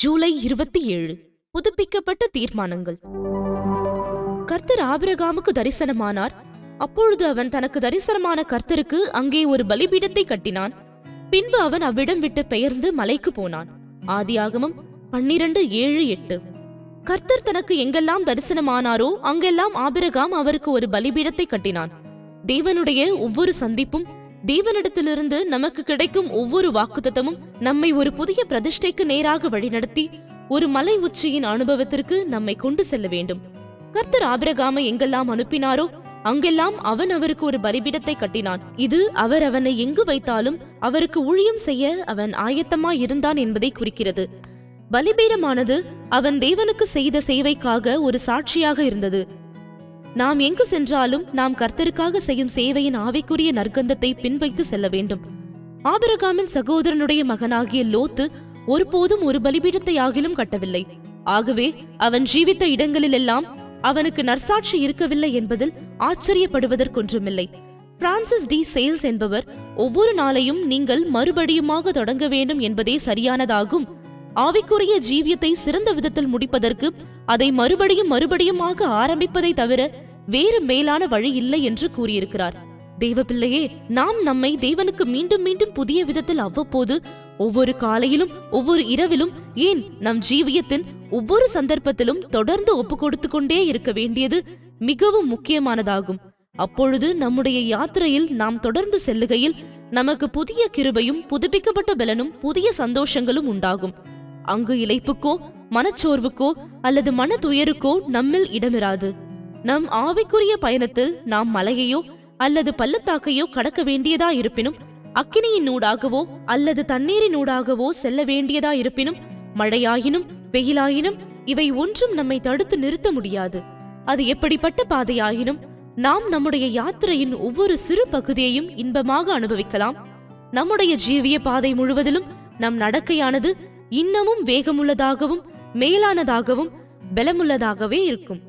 ஜூலை இருபத்தி ஏழு புதுப்பிக்கப்பட்ட தீர்மானங்கள். கர்த்தர் ஆபிரகாமுக்கு தரிசனமானார். அப்பொழுது அவன் தனக்கு தரிசனமான கர்த்தருக்கு அங்கே ஒரு பலிபீடத்தை கட்டினான். பின்பு அவன் அவ்விடம் விட்டு பெயர்ந்து மலைக்கு போனான். ஆதியாகமம் பன்னிரண்டு ஏழு எட்டு. கர்த்தர் தனக்கு எங்கெல்லாம் தரிசனமானாரோ அங்கெல்லாம் ஆபிரகாம் அவருக்கு ஒரு பலிபீடத்தை கட்டினான். தேவனுடைய ஒவ்வொரு சந்திப்பும் தேவனிடத்திலிருந்து நமக்கு கிடைக்கும் ஒவ்வொரு வாக்குத்தத்தமும் நம்மை ஒரு புதிய பிரதிஷ்டைக்கு நேராக வழிநடத்தி ஒரு மலை உச்சியின் அனுபவத்திற்கு நம்மை கொண்டு செல்ல வேண்டும். கர்த்தர் ஆபிரகாமை எங்கெல்லாம் அனுப்பினாரோ அங்கெல்லாம் அவன் அவருக்கு ஒரு பலிபீடத்தை கட்டினான். இது அவர் அவனை எங்கு வைத்தாலும் அவருக்கு ஊழியம் செய்ய அவன் ஆயத்தமாய் இருந்தான் என்பதை குறிக்கிறது. பலிபீடமானது அவன் தேவனுக்கு செய்த சேவைக்காக ஒரு சாட்சியாக இருந்தது. நாம் எங்கு சென்றாலும் நாம் கர்த்தருக்காக செய்யும் சேவையின் ஆவிக்குரிய நற்கந்தத்தை பின்வைத்து செல்ல வேண்டும். ஆபிரகாமின் சகோதரனுடைய மகனாகிய லோத்து ஒருபோதும் ஒரு பலிபீடத்தை ஆகிலும் கட்டவில்லை. ஆகவே அவன் ஜீவித்த இடங்களிலெல்லாம் அவனுக்கு நற்சாட்சி இருக்கவில்லை என்பதில் ஆச்சரியப்படுவதற்கொன்றுமில்லை. பிரான்சிஸ் டி சேல்ஸ் என்பவர் ஒவ்வொரு நாளையும் நீங்கள் மறுபடியுமாக தொடங்க வேண்டும் என்பதே சரியானதாகும். ஆவிக்குரிய ஜீவியத்தை சிறந்த விதத்தில் முடிப்பதற்கு அதை மறுபடியும் மறுபடியுமாக ஆரம்பிப்பதை தவிர வேறு மேலான வழி இல்லை என்று கூறியிருக்கிறார். தேவபிள்ளையே நாம் நம்மை தேவனுக்கு மீண்டும் மீண்டும் புதிய விதத்தில் அவ்வப்போது ஒவ்வொரு காலையிலும் ஒவ்வொரு இரவிலும் ஏன் நம் ஜீவியத்தின் ஒவ்வொரு சந்தர்ப்பத்திலும் தொடர்ந்து ஒப்பு கொடுத்து கொண்டே இருக்க வேண்டியது மிகவும் முக்கியமானதாகும். அப்பொழுது நம்முடைய யாத்திரையில் நாம் தொடர்ந்து செல்லுகையில் நமக்கு புதிய கிருபையும் புதுப்பிக்கப்பட்ட பலனும் புதிய சந்தோஷங்களும் உண்டாகும். அங்கு இழைப்புக்கோ மனச்சோர்வுக்கோ அல்லது மன துயருக்கோ நம்மில் இடமிராது. நம் ஆவிக்குரிய பயணத்தில் நாம் மலையையோ அல்லது பள்ளத்தாக்கையோ கடக்க வேண்டியதா இருப்பினும் அக்கினியின் ஊடாகவோ அல்லது தண்ணீரின் ஊடாகவோ செல்ல வேண்டியதா இருப்பினும் மழையாயினும் வெயிலாயினும் இவை ஒன்றும் நம்மை தடுத்து நிறுத்த முடியாது. அது எப்படிப்பட்ட பாதையாயினும் நாம் நம்முடைய யாத்திரையின் ஒவ்வொரு சிறு பகுதியையும் இன்பமாக அனுபவிக்கலாம். நம்முடைய ஜீவிய பாதை முழுவதிலும் நம் நடக்கையானது இன்னமும் வேகமுள்ளதாகவும் மேலானதாகவும் பலமுள்ளதாகவே இருக்கும்.